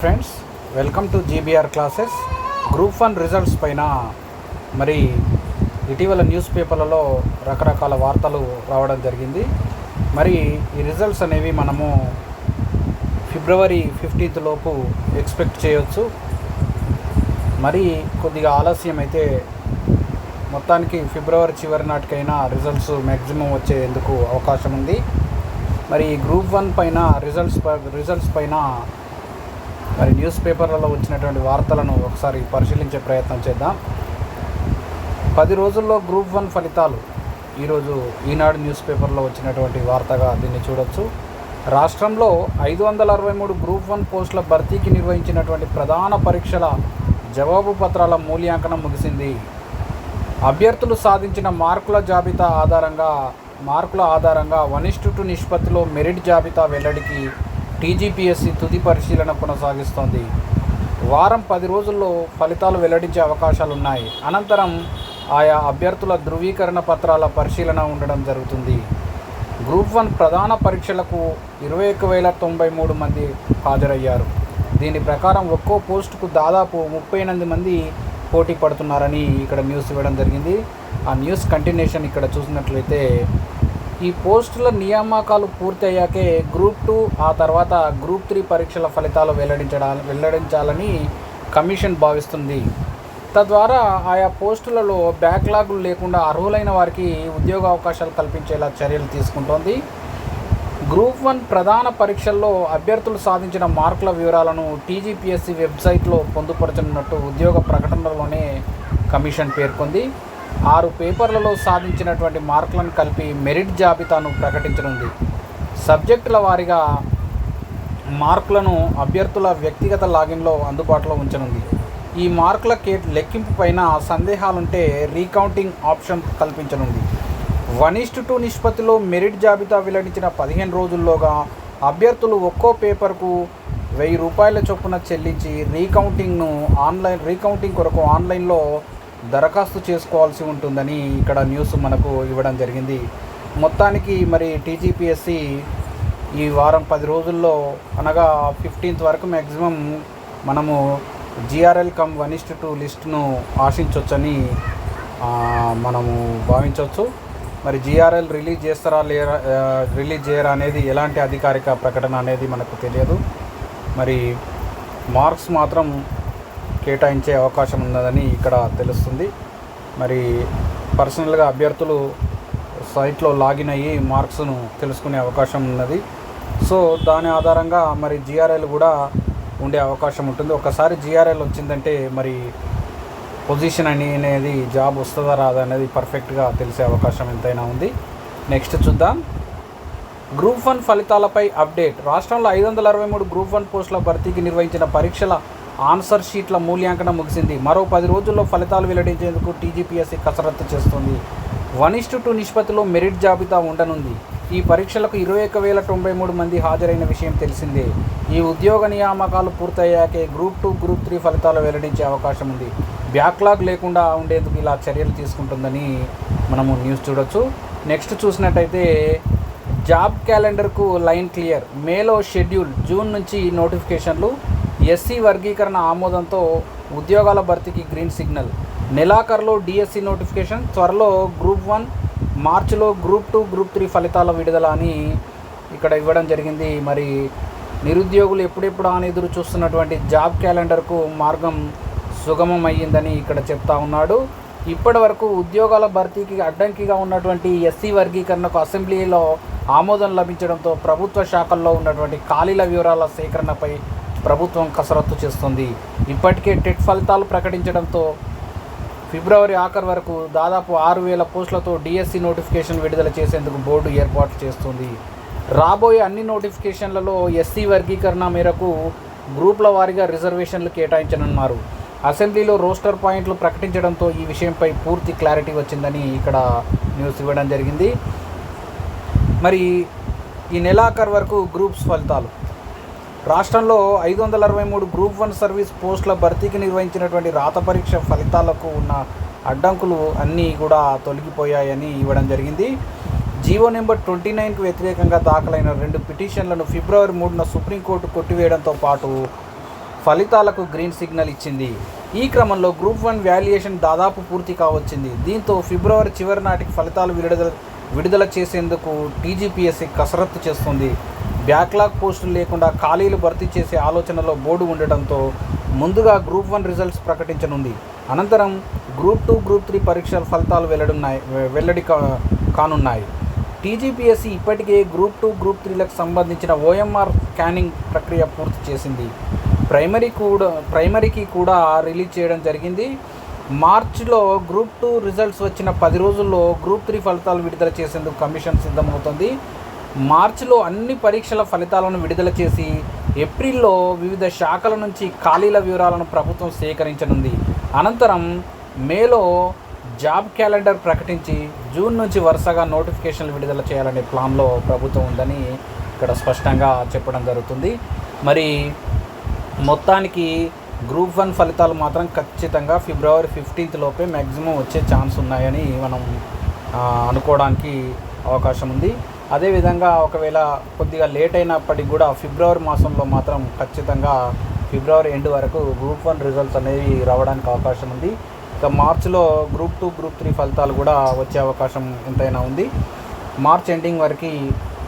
Friends welcome to GBR classes group one results పైన మరి ఇటీవల న్యూస్ పేపర్లలో రకరకాల వార్తలు రావడం జరిగింది. మరి ఈ రిజల్ట్స్ అనేవి మనము ఫిబ్రవరి ఫిఫ్టీన్త్ లోపు ఎక్స్పెక్ట్ చేయొచ్చు. మరి కొద్దిగా ఆలస్యం అయితే మొత్తానికి ఫిబ్రవరి చివరి నాటికైనా రిజల్ట్స్ మ్యాక్సిమం వచ్చేందుకు అవకాశం ఉంది. మరి ఈ గ్రూప్ వన్ పైన రిజల్ట్స్ ప- రిజల్ట్స్ పైన మరి న్యూస్ పేపర్లలో వచ్చినటువంటి వార్తలను ఒకసారి పరిశీలించే ప్రయత్నం చేద్దాం. పది రోజుల్లో గ్రూప్ వన్ ఫలితాలు. ఈరోజు ఈనాడు న్యూస్ పేపర్లో వచ్చినటువంటి వార్తగా దీన్ని చూడొచ్చు. రాష్ట్రంలో ఐదు వందల అరవై మూడు గ్రూప్ వన్ పోస్టుల భర్తీకి నిర్వహించినటువంటి ప్రధాన పరీక్షల జవాబు పత్రాల మూల్యాంకనం ముగిసింది. అభ్యర్థులు సాధించిన మార్కుల జాబితా ఆధారంగా మార్కుల ఆధారంగా వన్ టు నిష్పత్తిలో మెరిట్ జాబితా వెల్లడికి టీజీపీఎస్సీ తుది పరిశీలన కొనసాగిస్తోంది. వారం పది రోజుల్లో ఫలితాలు వెల్లడించే అవకాశాలున్నాయి. అనంతరం ఆయా అభ్యర్థుల ధృవీకరణ పత్రాల పరిశీలన ఉండడం జరుగుతుంది. గ్రూప్ వన్ ప్రధాన పరీక్షలకు ఇరవై ఒక్క వేల తొంభై మూడు మంది హాజరయ్యారు. దీని ప్రకారం ఒక్కో పోస్టుకు దాదాపు ముప్పై ఎనిమిది మంది పోటీ పడుతున్నారని ఇక్కడ న్యూస్ ఇవ్వడం జరిగింది. ఆ న్యూస్ కంటిన్యూషన్ ఇక్కడ చూసినట్లయితే ఈ పోస్టుల నియామకాలు పూర్తయ్యాకే గ్రూప్ టూ ఆ తర్వాత గ్రూప్ త్రీ పరీక్షల ఫలితాలు వెల్లడించడా వెల్లడించాలని కమిషన్ భావిస్తుంది. తద్వారా ఆయా పోస్టులలో బ్యాక్లాగులు లేకుండా అర్హులైన వారికి ఉద్యోగ అవకాశాలు కల్పించేలా చర్యలు తీసుకుంటోంది. గ్రూప్ వన్ ప్రధాన పరీక్షల్లో అభ్యర్థులు సాధించిన మార్కుల వివరాలను టీజీపీఎస్సీ వెబ్సైట్లో పొందుపరచనున్నట్టు ఉద్యోగ ప్రకటనలోనే కమిషన్ పేర్కొంది. ఆరు పేపర్లలో సాధించినటువంటి మార్కులను కలిపి మెరిట్ జాబితాను ప్రకటించనుంది. సబ్జెక్టుల వారీగా మార్కులను అభ్యర్థుల వ్యక్తిగత లాగిన్లో అందుబాటులో ఉంచనుంది. ఈ మార్కుల కే లెక్కింపు పైన సందేహాలుంటే రీకౌంటింగ్ ఆప్షన్ కల్పించనుంది. వన్ ఈస్ట్ టూ నిష్పత్తిలో మెరిట్ జాబితా వెల్లడించిన పదిహేను రోజుల్లోగా అభ్యర్థులు ఒక్కో పేపర్కు వెయ్యి రూపాయల చొప్పున చెల్లించి రీకౌంటింగ్ను ఆన్లైన్ రీకౌంటింగ్ కొరకు ఆన్లైన్లో దరఖాస్తు చేసుకోవాల్సి ఉంటుందని ఇక్కడ న్యూస్ మనకు ఇవ్వడం జరిగింది. మొత్తానికి మరి టీజీపీఎస్సి ఈ వారం పది రోజుల్లో అనగా ఫిఫ్టీన్త్ వరకు మ్యాక్సిమం మనము GRL cum one is to two లిస్ట్ను ఆశించవచ్చని మనము భావించవచ్చు మరి జిఆర్ఎల్ రిలీజ్ చేస్తారా లేరా రిలీజ్ చేయరా అనేది ఎలాంటి అధికారిక ప్రకటన అనేది మనకు తెలియదు. మరి మార్క్స్ మాత్రం కేటాయించే అవకాశం ఉన్నదని ఇక్కడ తెలుస్తుంది. మరి పర్సనల్గా అభ్యర్థులు సైట్లో లాగిన్ అయ్యి మార్క్స్ను తెలుసుకునే అవకాశం ఉన్నది. సో దాని ఆధారంగా మరి జిఆర్ఎల్ కూడా ఉండే అవకాశం ఉంటుంది. ఒకసారి జిఆర్ఎల్ వచ్చిందంటే మరి పొజిషన్ అని అనేది జాబ్ వస్తుందా రాదా అనేది పర్ఫెక్ట్గా తెలిసే అవకాశం ఎంతైనా ఉంది. నెక్స్ట్ చూద్దాం. గ్రూప్ వన్ ఫలితాలపై అప్డేట్ రాష్ట్రంలో ఐదు వందల అరవై మూడు గ్రూప్ వన్ పోస్టుల భర్తీకి నిర్వహించిన పరీక్షల ఆన్సర్ షీట్ల మూల్యాంకనం ముగిసింది. మరో పది రోజుల్లో ఫలితాలు వెల్లడించేందుకు టీజీపీఎస్సీ కసరత్తు చేస్తుంది. వన్ ఇస్టు టూ నిష్పత్తిలో మెరిట్ జాబితా ఉండనుంది. ఈ పరీక్షలకు ఇరవై ఒక్క వేల తొంభై మూడు మంది హాజరైన విషయం తెలిసిందే. ఈ ఉద్యోగ నియామకాలు పూర్తయ్యాకే గ్రూప్ టూ గ్రూప్ త్రీ ఫలితాలు వెల్లడించే అవకాశం ఉంది. బ్యాక్లాగ్ లేకుండా ఉండేందుకు ఇలా చర్యలు తీసుకుంటుందని మనము న్యూస్ చూడొచ్చు. నెక్స్ట్ చూసినట్టయితే జాబ్ క్యాలెండర్కు లైన్ క్లియర్. మేలో షెడ్యూల్ జూన్ నుంచి నోటిఫికేషన్లు. ఎస్సీ వర్గీకరణ ఆమోదంతో ఉద్యోగాల భర్తీకి గ్రీన్ సిగ్నల్. నెలాఖరులో డిఎస్సి నోటిఫికేషన్ త్వరలో గ్రూప్ వన్ మార్చిలో గ్రూప్ టూ గ్రూప్ త్రీ ఫలితాల విడుదల అని ఇక్కడ ఇవ్వడం జరిగింది. మరి నిరుద్యోగులు ఎప్పుడెప్పుడు అని ఎదురు చూస్తున్నటువంటి జాబ్ క్యాలెండర్కు మార్గం సుగమం అయ్యిందని ఇక్కడ చెప్తా ఉన్నాడు. ఇప్పటి వరకు ఉద్యోగాల భర్తీకి అడ్డంకిగా ఉన్నటువంటి ఎస్సీ వర్గీకరణకు అసెంబ్లీలో ఆమోదం లభించడంతో ప్రభుత్వ శాఖల్లో ఉన్నటువంటి ఖాళీల వివరాల సేకరణపై ప్రభుత్వం కసరత్తు చేస్తుంది. ఇప్పటికే టెట్ ఫలితాలు ప్రకటించడంతో ఫిబ్రవరి ఆఖరు వరకు దాదాపు ఆరు వేల పోస్టులతో డిఎస్సి నోటిఫికేషన్ విడుదల చేసేందుకు బోర్డు ఏర్పాటు చేస్తుంది. రాబోయే అన్ని నోటిఫికేషన్లలో ఎస్సీ వర్గీకరణ మేరకు గ్రూపుల వారీగా రిజర్వేషన్లు కేటాయించనున్నారు. అసెంబ్లీలో రోస్టర్ పాయింట్లు ప్రకటించడంతో ఈ విషయంపై పూర్తి క్లారిటీ వచ్చిందని ఇక్కడ న్యూస్ ఇవ్వడం జరిగింది. మరి ఈ నెలాఖరు వరకు గ్రూప్స్ ఫలితాలు రాష్ట్రంలో ఐదు వందల అరవై మూడు గ్రూప్ వన్ సర్వీస్ పోస్టుల భర్తీకి నిర్వహించినటువంటి రాత పరీక్ష ఫలితాలకు ఉన్న అడ్డంకులు అన్నీ కూడా తొలగిపోయాయని ఇవ్వడం జరిగింది. జీవో నెంబర్ ట్వంటీ నైన్కు వ్యతిరేకంగా దాఖలైన రెండు పిటిషన్లను ఫిబ్రవరి మూడున సుప్రీంకోర్టు కొట్టివేయడంతో పాటు ఫలితాలకు గ్రీన్ సిగ్నల్ ఇచ్చింది. ఈ క్రమంలో గ్రూప్ వన్ వాల్యుయేషన్ దాదాపు పూర్తి కావచ్చింది. దీంతో ఫిబ్రవరి చివరి నాటికి ఫలితాలు విడుదల విడుదల చేసేందుకు టీజీపీఎస్సీ కసరత్తు చేస్తుంది. బ్యాక్లాగ్ పోస్టులు లేకుండా ఖాళీలు భర్తీ చేసే ఆలోచనలో బోర్డు ఉండటంతో ముందుగా గ్రూప్ వన్ రిజల్ట్స్ ప్రకటించనుంది. అనంతరం గ్రూప్ టూ గ్రూప్ త్రీ పరీక్షల ఫలితాలు వెల్లడున్నాయి వెల్లడి కానున్నాయి. టీజీపీఎస్సీ ఇప్పటికే గ్రూప్ టూ గ్రూప్ త్రీలకు సంబంధించిన ఓఎంఆర్ స్కానింగ్ ప్రక్రియ పూర్తి చేసింది. ప్రైమరీ కూడా ప్రైమరీకి కూడా రిలీజ్ చేయడం జరిగింది. మార్చిలో గ్రూప్ టూ రిజల్ట్స్ వచ్చిన పది రోజుల్లో గ్రూప్ త్రీ ఫలితాలు విడుదల చేసేందుకు కమిషన్ సిద్ధమవుతుంది. మార్చిలో అన్ని పరీక్షల ఫలితాలను విడుదల చేసి ఏప్రిల్లో వివిధ శాఖల నుంచి ఖాళీల వివరాలను ప్రభుత్వం సేకరించనుంది. అనంతరం మేలో జాబ్ క్యాలెండర్ ప్రకటించి జూన్ నుంచి వరుసగా నోటిఫికేషన్లు విడుదల చేయాలనే ప్లాన్లో ప్రభుత్వం ఉందని ఇక్కడ స్పష్టంగా చెప్పడం జరుగుతుంది. మరి మొత్తానికి గ్రూప్ వన్ ఫలితాలు మాత్రం ఖచ్చితంగా ఫిబ్రవరి ఫిఫ్టీన్త్ లోపే మ్యాక్సిమం వచ్చే ఛాన్స్ ఉన్నాయని మనం అనుకోవడానికి అవకాశం ఉంది. అదేవిధంగా ఒకవేళ కొద్దిగా లేట్ అయినప్పటికీ కూడా ఫిబ్రవరి మాసంలో మాత్రం ఖచ్చితంగా ఫిబ్రవరి ఎండ్ వరకు గ్రూప్ వన్ రిజల్ట్స్ అనేవి రావడానికి అవకాశం ఉంది. ఇక మార్చిలో గ్రూప్ టూ గ్రూప్ త్రీ ఫలితాలు కూడా వచ్చే అవకాశం ఎంతైనా ఉంది. మార్చ్ ఎండింగ్ వరకు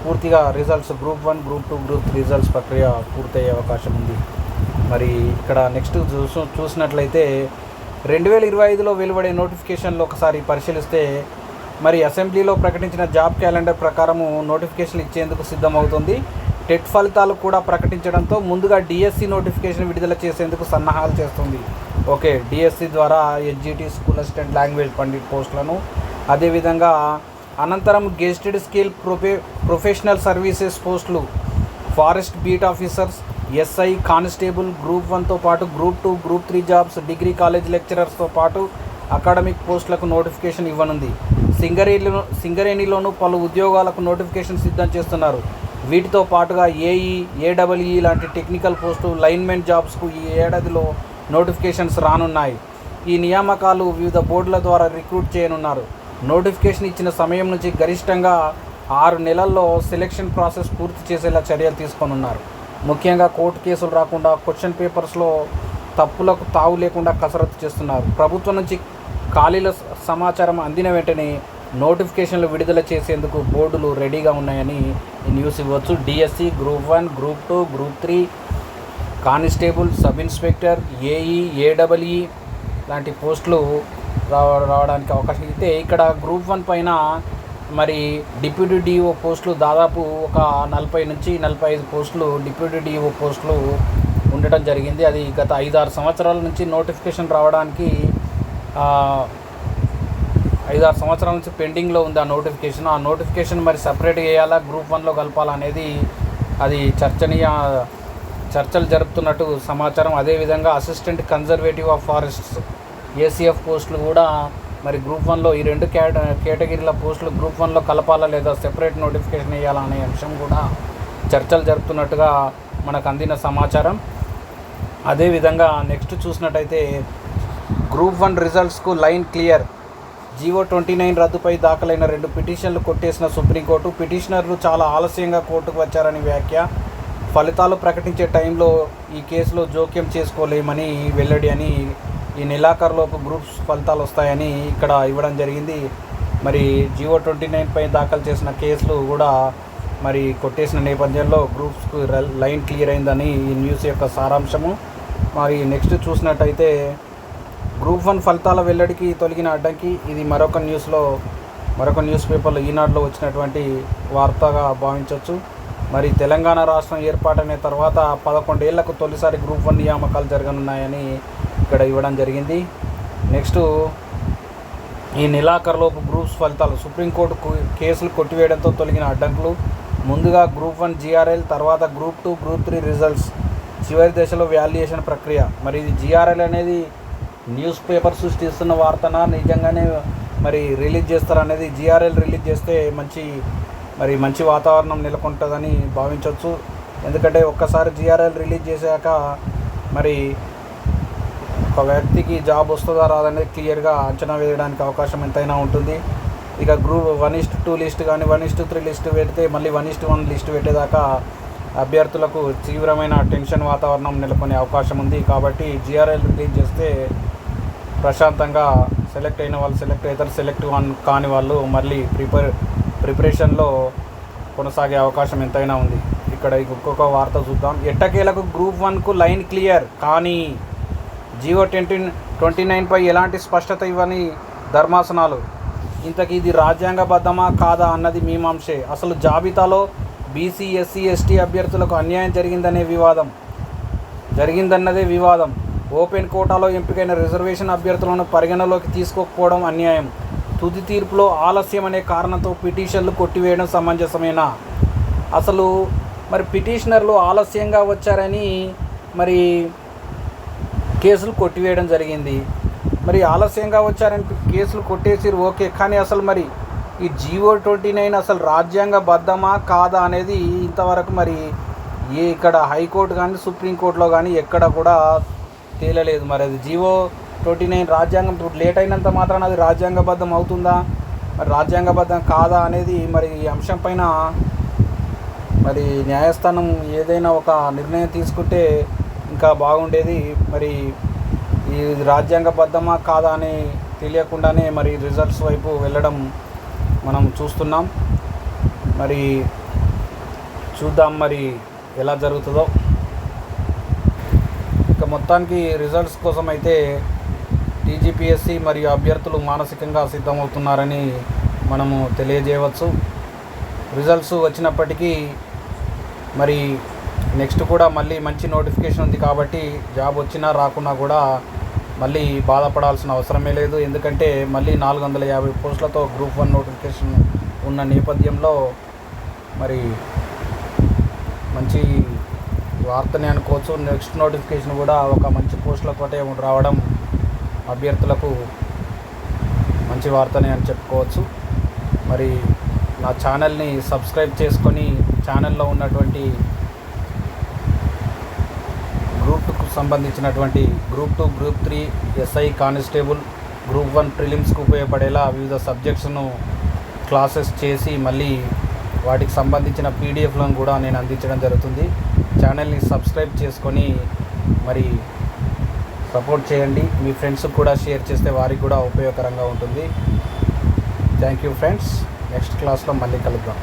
పూర్తిగా results group one group two group three results ప్రక్రియ పూర్తయ్యే అవకాశం ఉంది. మరి ఇక్కడ నెక్స్ట్ చూసు చూసినట్లయితే రెండు వేల ఇరవై ఐదులో వెలువడే నోటిఫికేషన్లు ఒకసారి పరిశీలిస్తే మరి అసెంబ్లీలో ప్రకటించిన జాబ్ క్యాలెండర్ ప్రకారము నోటిఫికేషన్ ఇచ్చేందుకు సిద్ధమవుతుంది. టెట్ ఫలితాలు కూడా ప్రకటించడంతో ముందుగా డిఎస్సి నోటిఫికేషన్ విడుదల చేసేందుకు సన్నాహాలు చేస్తుంది. ఓకే డిఎస్సి ద్వారా SGT school assistant language pandit పోస్టులను. అదేవిధంగా అనంతరం గెస్టెడ్ స్కిల్ ప్రొఫె ప్రొఫెషనల్ సర్వీసెస్ పోస్టులు. Forest beat officers SI constable group వన్తో పాటు group two group three jobs degree college లెక్చరర్స్తో పాటు అకాడమిక్ పోస్టులకు నోటిఫికేషన్ ఇవ్వనుంది. సింగరేణిలో సింగరేణిలోనూ పలు ఉద్యోగాలకు నోటిఫికేషన్ సిద్ధం చేస్తున్నారు. వీటితో పాటుగా ఏఈ ఏడబ్ల్యూఈ లాంటి టెక్నికల్ పోస్టు లైన్మెంట్ జాబ్స్కు ఈ ఏడాదిలో నోటిఫికేషన్స్ రానున్నాయి. ఈ నియామకాలు వివిధ బోర్డుల ద్వారా రిక్రూట్ చేయనున్నారు. నోటిఫికేషన్ ఇచ్చిన సమయం నుంచి గరిష్టంగా ఆరు నెలల్లో సెలెక్షన్ ప్రాసెస్ పూర్తి చేసేలా చర్యలు తీసుకోనున్నారు. ముఖ్యంగా కోర్టు కేసులు రాకుండా క్వశ్చన్ పేపర్స్లో తప్పులకు తావు లేకుండా కసరత్తు చేస్తున్నారు. ప్రభుత్వం నుంచి ఖాళీల సమాచారం అందిన వెంటనే నోటిఫికేషన్లు విడుదల చేసేందుకు బోర్డులు రెడీగా ఉన్నాయని న్యూస్ ఇవ్వచ్చు. DSC group one group two group three constable sub inspector AE AWE లాంటి పోస్టులు రావ రావడానికి అవకాశం అయితే ఇక్కడ గ్రూప్ వన్ పైన మరి డిప్యూటీ డిఓ పోస్టులు దాదాపు ఒక నలభై నుంచి నలభై ఐదు పోస్టులు డిప్యూటీ డిఓ పోస్టులు ఉండటం జరిగింది. అది గత ఐదారు సంవత్సరాల నుంచి నోటిఫికేషన్ రావడానికి ఐదు ఐదారు సంవత్సరాల నుంచి పెండింగ్లో ఉంది ఆ నోటిఫికేషన్. ఆ నోటిఫికేషన్ మరి సపరేట్ చేయాలా గ్రూప్ వన్లో కలపాలా అనేది అది చర్చనీయ చర్చలు జరుపుతున్నట్టు సమాచారం. అదేవిధంగా assistant conservative of forests ACF పోస్టులు కూడా మరి గ్రూప్ వన్లో ఈ రెండు కేట కేటగిరీల పోస్టులు గ్రూప్ వన్లో కలపాలా లేదా సెపరేట్ నోటిఫికేషన్ వేయాలా అనే అంశం కూడా చర్చలు జరుపుతున్నట్టుగా మనకు అందిన సమాచారం. అదేవిధంగా నెక్స్ట్ చూసినట్టయితే group one రిజల్ట్స్కు line clear. GO twenty nine రద్దుపై దాఖలైన రెండు పిటిషన్లు కొట్టేసిన సుప్రీంకోర్టు. పిటిషనర్లు చాలా ఆలస్యంగా కోర్టుకు వచ్చారని వ్యాఖ్య. ఫలితాలు ప్రకటించే టైంలో ఈ కేసులో జోక్యం చేసుకోలేమని వెల్లడి అని ఈ నెలాఖరులోపు గ్రూప్స్ ఫలితాలు వస్తాయని ఇక్కడ ఇవ్వడం జరిగింది. మరి జియో ట్వంటీ నైన్ పై దాఖలు చేసిన కేసులు కూడా మరి కొట్టేసిన నేపథ్యంలో గ్రూప్స్కు లైన్ క్లియర్ అయిందని ఈ న్యూస్ యొక్క సారాంశము. మరి నెక్స్ట్ చూసినట్టయితే గ్రూప్ వన్ ఫలితాల వెల్లడికి తొలగిన అడ్డంకి. ఇది మరొక న్యూస్లో మరొక న్యూస్ పేపర్లో ఈనాడులో వచ్చినటువంటి వార్తగా భావించవచ్చు మరి తెలంగాణ రాష్ట్రం ఏర్పాటైన తర్వాత పదకొండేళ్ళకు తొలిసారి గ్రూప్ వన్ నియామకాలు జరగనున్నాయని ఇక్కడ ఇవ్వడం జరిగింది. నెక్స్ట్ ఈ నెలాఖరులోపు గ్రూప్స్ ఫలితాలు. సుప్రీంకోర్టు కేసులు కొట్టివేయడంతో తొలగిన అడ్డంకులు. ముందుగా గ్రూప్ వన్ జిఆర్ఎల్ తర్వాత group two group three results. చివరి దశలో వాల్యుయేషన్ ప్రక్రియ. మరి ఇది జిఆర్ఎల్ అనేది న్యూస్ పేపర్ సృష్టిస్తున్న వార్తన? నిజంగానే మరి రిలీజ్ చేస్తారనేది జిఆర్ఎల్ రిలీజ్ చేస్తే మంచి మరి మంచి వాతావరణం నెలకొంటుందని భావించవచ్చు ఎందుకంటే ఒక్కసారి జిఆర్ఎల్ రిలీజ్ చేశాక మరి ఒక వ్యక్తికి జాబ్ వస్తుందా రాదనేది క్లియర్గా అంచనా వేయడానికి అవకాశం ఎంతైనా ఉంటుంది. ఇక group one is to two list కానీ one is to three list పెడితే మళ్ళీ one is to one list పెట్టేదాకా అభ్యర్థులకు తీవ్రమైన టెన్షన్ వాతావరణం నెలకొనే అవకాశం ఉంది. కాబట్టి జిఆర్ఎల్ రిలీజ్ చేస్తే ప్రశాంతంగా సెలెక్ట్ అయిన వాళ్ళు సెలెక్ట్ అవుతారు సెలెక్ట్ కాని వాళ్ళు మళ్ళీ ప్రిపేర్ ప్రిపరేషన్లో కొనసాగే అవకాశం ఎంతైనా ఉంది. ఇక్కడ ఇంకొక వార్త చూద్దాం. ఎట్టకేలకు గ్రూప్ వన్కు లైన్ క్లియర్? కానీ జియో ట్వంటీ ట్వంటీ నైన్పై ఎలాంటి స్పష్టత ఇవ్వని ధర్మాసనాలు? ఇంతకీ ఇది రాజ్యాంగబద్ధమా కాదా అన్నది మీమాంసే. అసలు జాబితాలో బీసీ ఎస్సీ ఎస్టీ అభ్యర్థులకు అన్యాయం జరిగిందనే వివాదం. జరిగిందన్నదే వివాదం. ఓపెన్ కోటాలో ఎంపికైన రిజర్వేషన్ అభ్యర్థులను పరిగణలోకి తీసుకోకపోవడం అన్యాయం. తుది తీర్పులో ఆలస్యం అనే కారణంతో పిటిషన్లు కొట్టివేయడం సమంజసమేనా? అసలు మరి పిటిషనర్లు ఆలస్యంగా వచ్చారని మరి కేసులు కొట్టివేయడం జరిగింది. మరి ఆలస్యంగా వచ్చారని కేసులు కొట్టేసిరు ఓకే కానీ అసలు మరి ఈ జీవో ట్వంటీ నైన్ అసలు రాజ్యాంగబద్ధమా కాదా అనేది ఇంతవరకు మరి ఏ ఇక్కడ హైకోర్టు కానీ సుప్రీంకోర్టులో కానీ ఎక్కడ కూడా తేలలేదు. మరి అది జీవో ట్వంటీ నైన్ రాజ్యాంగం ఇప్పుడు లేట్ అయినంత మాత్రాన అది రాజ్యాంగబద్ధం అవుతుందా? మరి రాజ్యాంగబద్ధం కాదా అనేది మరి ఈ అంశం పైన మరి న్యాయస్థానం ఏదైనా ఒక నిర్ణయం తీసుకుంటే ఇంకా బాగుండేది. మరి ఈ రాజ్యాంగబద్ధమా కాదా అని తెలియకుండానే మరి రిజల్ట్స్ వైపు వెళ్ళడం మనం చూస్తున్నాం. మరి చూద్దాం మరి ఎలా జరుగుతుందో. ఇక మొత్తానికి రిజల్ట్స్ కోసం అయితే టీజీపీఎస్సి మరియు అభ్యర్థులు మానసికంగా సిద్ధమవుతున్నారని మనము తెలియజేయవచ్చు. రిజల్ట్స్ వచ్చినప్పటికీ మరి నెక్స్ట్ కూడా మళ్ళీ మంచి నోటిఫికేషన్ ఉంది కాబట్టి జాబ్ వచ్చినా రాకున్నా కూడా మళ్ళీ బాధపడాల్సిన అవసరమే లేదు. ఎందుకంటే మళ్ళీ నాలుగు వందల యాభై పోస్టులతో గ్రూప్ వన్ నోటిఫికేషన్ ఉన్న నేపథ్యంలో మరి మంచి వార్తనే అనుకోవచ్చు. నెక్స్ట్ నోటిఫికేషన్ కూడా ఒక మంచి పోస్టులతోటే రావడం అభ్యర్థులకు మంచి వార్తనే అని చెప్పుకోవచ్చు. మరి నా ఛానల్ని సబ్స్క్రైబ్ చేసుకొని ఛానల్లో ఉన్నటువంటి గ్రూప్ టూకు సంబంధించినటువంటి group two group three SI constable group one ప్రిలిమ్స్కి ఉపయోగపడేలా వివిధ సబ్జెక్ట్స్ను క్లాసెస్ చేసి మళ్ళీ వాటికి సంబంధించిన పీడిఎఫ్లను కూడా నేను అందించడం జరుగుతుంది. ఛానల్ని సబ్స్క్రైబ్ చేసుకొని మరి సపోర్ట్ చేయండి. మీ ఫ్రెండ్స్కి కూడా షేర్ చేస్తే వారికి కూడా ఉపయోగకరంగా ఉంటుంది. Thank you friends. నెక్స్ట్ క్లాస్లో మళ్ళీ కలుద్దాం.